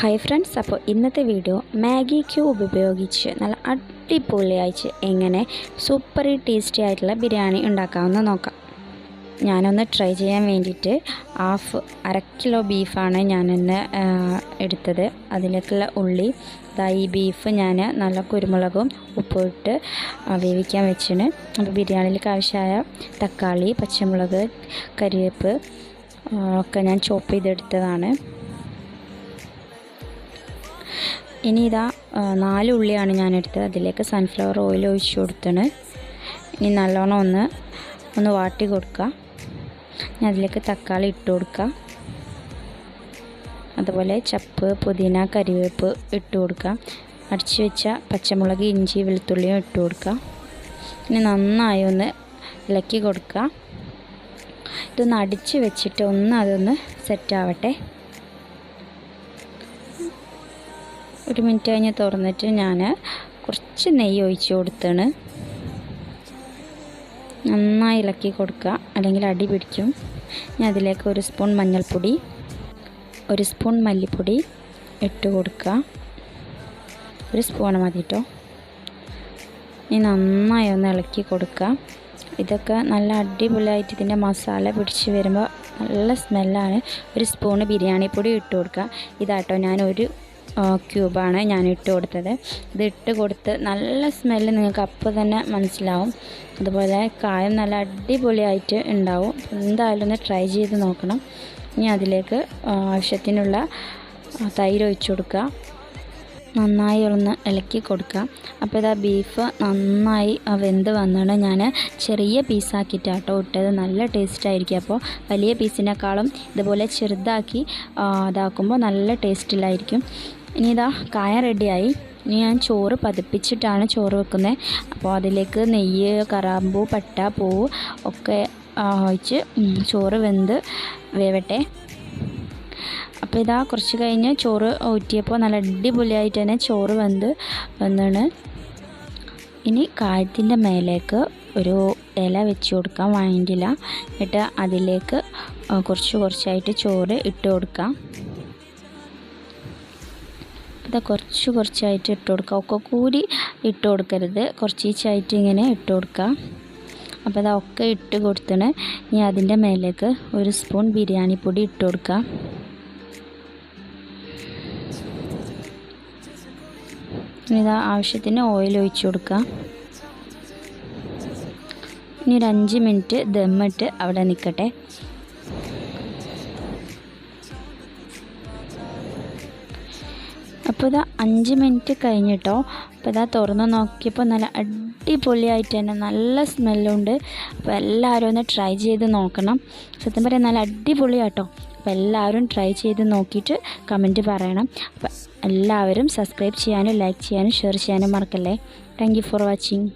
Hi friends അപ്പോൾ ഇന്നത്തെ video Maggi cube ഉപയോഗിച്ച് നല്ല അടിപൊളിയായിട്ട് എങ്ങനെ സൂപ്പർ ടേസ്റ്റി ആയിട്ടുള്ള ബിരിയാണി ഉണ്ടാക്കാമെന്ന് നോക്കാം. ഞാനൊന്ന് ട്രൈ ചെയ്യാൻ വേണ്ടിയിട്ട് ഹാഫ് അര കിലോ ബീഫാണ് ഞാനിന്ന് എടുത്തത്. അതിലേക്കുള്ള ഉള്ളി ഈ ബീഫ് ഞാൻ നല്ല കുരുമുളകും ഉപ്പിട്ട് വേവിക്കാൻ വെച്ചിന്. അപ്പോൾ ബിരിയാണിയിലേക്ക് ആവശ്യമായ തക്കാളി പച്ചമുളക് കരിവേപ്പ് ഒക്കെ ഞാൻ ചോപ്പ് ചെയ്തെടുത്തതാണ്. ഇനി ഇതാ നാല് ഉള്ളിയാണ് ഞാൻ എടുത്തത് അതിലേക്ക് സൺഫ്ലവർ ഓയിൽ ഒഴിച്ച് കൊടുത്തണ്. ഇനി നല്ലോണം ഒന്ന് ഒന്ന് വാട്ടി കൊടുക്കുക ഇനി അതിലേക്ക് തക്കാളി ഇട്ട് കൊടുക്കാം. അതുപോലെ ചപ്പ് പുതിന കരിവേപ്പ് ഇട്ട് കൊടുക്കാം. അടിച്ച് വെച്ച പച്ചമുളക് ഇഞ്ചി വെളുത്തുള്ളിയും ഇട്ട് കൊടുക്കുക ഇനി നന്നായി ഒന്ന് ഇളക്കി കൊടുക്കുക ഇതൊന്ന് അടിച്ച് വെച്ചിട്ട് ഒന്ന് അതൊന്ന് സെറ്റാവട്ടെ ഒരു മിനിറ്റ് കഴിഞ്ഞ് തുറന്നിട്ട് ഞാൻ കുറച്ച് നെയ്യ് ഒഴിച്ച് കൊടുത്താണ്. നന്നായി ഇളക്കി കൊടുക്കുക. അല്ലെങ്കിൽ അടി പിടിക്കും. ഇനി അതിലേക്ക് ഒരു സ്പൂൺ മഞ്ഞൾപ്പൊടി ഒരു സ്പൂൺ മല്ലിപ്പൊടി ഇട്ട് കൊടുക്കുക. ഒരു സ്പൂൺ മതി കേട്ടോ ഇനി നന്നായി ഒന്ന് ഇളക്കി കൊടുക്കുക. ഇതൊക്കെ നല്ല അടിപൊളിയായിട്ട് ഇതിന്റെ മസാല പിടിച്ച് വരുമ്പോൾ നല്ല സ്മെല്ലാണ്. ഒരു സ്പൂണ് ബിരിയാണി പൊടി ഇട്ട് കൊടുക്കുക. ഇതാട്ടോ ഞാൻ ഒരു ക്യൂബാണ് ഞാൻ ഇട്ട് കൊടുത്തത്. ഇത് ഇട്ട് കൊടുത്ത് നല്ല സ്മെല്ല് നിങ്ങൾക്ക് അപ്പോൾ തന്നെ മനസ്സിലാവും. അതുപോലെ കായം നല്ല അടിപൊളിയായിട്ട് ഉണ്ടാവും. എന്തായാലും ഒന്ന് ട്രൈ ചെയ്ത് നോക്കണം. ഇനി അതിലേക്ക് ആവശ്യത്തിനുള്ള തൈര് ഒഴിച്ചു കൊടുക്കുക. നന്നായി ഒന്ന് ഇളക്കി കൊടുക്കുക. അപ്പോൾ ഇതാ ബീഫ് നന്നായി വെന്ത് വന്നാണ് ഞാൻ ചെറിയ പീസാക്കിയിട്ട് കേട്ടോ ഇട്ടത്. നല്ല ടേസ്റ്റ് ആയിരിക്കും. അപ്പോൾ വലിയ പീസിനേക്കാളും ഇതുപോലെ ചെറുതാക്കി ഇതാക്കുമ്പോൾ നല്ല ടേസ്റ്റിലായിരിക്കും ഇനി ഇതാ കായ റെഡിയായി ഇനി ഞാൻ ചോറ് പതിപ്പിച്ചിട്ടാണ് ചോറ് വെക്കുന്നത്. അപ്പോൾ അതിലേക്ക് നെയ്യ് കറാമ്പൂ പട്ട പൂവ് ഒക്കെ ഒഴിച്ച് ചോറ് വെന്ത് വേവട്ടെ. അപ്പോൾ ഇതാ കുറച്ച് കഴിഞ്ഞ് ചോറ് ഊറ്റിയപ്പോൾ നല്ല അടിപൊളിയായിട്ട് തന്നെ ചോറ് വെന്ത് വന്നാണ്. ഇനി കായത്തിന്റെ മേലേക്ക് ഒരു ഇല വെച്ച് കൊടുക്കാം. വാങ്ങിയില്ല എന്നിട്ട് അതിലേക്ക് കുറച്ച് കുറച്ചായിട്ട് ചോറ് ഇട്ട് കൊടുക്കാം. ഇത് കുറച്ച് കുറച്ചായിട്ട് ഇട്ട് കൊടുക്കുക ഒക്കെ കൂടി ഇട്ട് കൊടുക്കരുത്. കുറച്ചീച്ചായിട്ട് ഇങ്ങനെ ഇട്ട് കൊടുക്കുക അപ്പോൾ അതൊക്കെ ഇട്ട് കൊടുത്തണ്. ഇനി അതിന്റെ മേലേക്ക് ഒരു സ്പൂൺ ബിരിയാണി പൊടി ഇട്ട് കൊടുക്കുക ഇതാ ആവശ്യത്തിന് ഓയിൽ ഒഴിച്ചു കൊടുക്കുക ഇനി ഒരു അഞ്ച് മിനിറ്റ് ദമ്മിട്ട് അവിടെ നിൽക്കട്ടെ അപ്പോൾ ഇതാ അഞ്ച് മിനിറ്റ് കഴിഞ്ഞിട്ടോ. അപ്പോൾ ഇതാ തുറന്ന് നോക്കിയപ്പോൾ നല്ല അടിപൊളിയായിട്ട് തന്നെ നല്ല സ്മെല്ലുണ്ട്. അപ്പോൾ എല്ലാവരും ഒന്ന് ട്രൈ ചെയ്ത് നോക്കണം. സത്യം പറയാൻ നല്ല അടിപൊളിയാട്ടോ. അപ്പോൾ എല്ലാവരും ട്രൈ ചെയ്ത് നോക്കിയിട്ട് കമന്റ് പറയണം. അപ്പോൾ എല്ലാവരും സബ്സ്ക്രൈബ് ചെയ്യാനും ലൈക്ക് ചെയ്യാനും ഷെയർ ചെയ്യാനും മറക്കല്ലേ. Thank for watching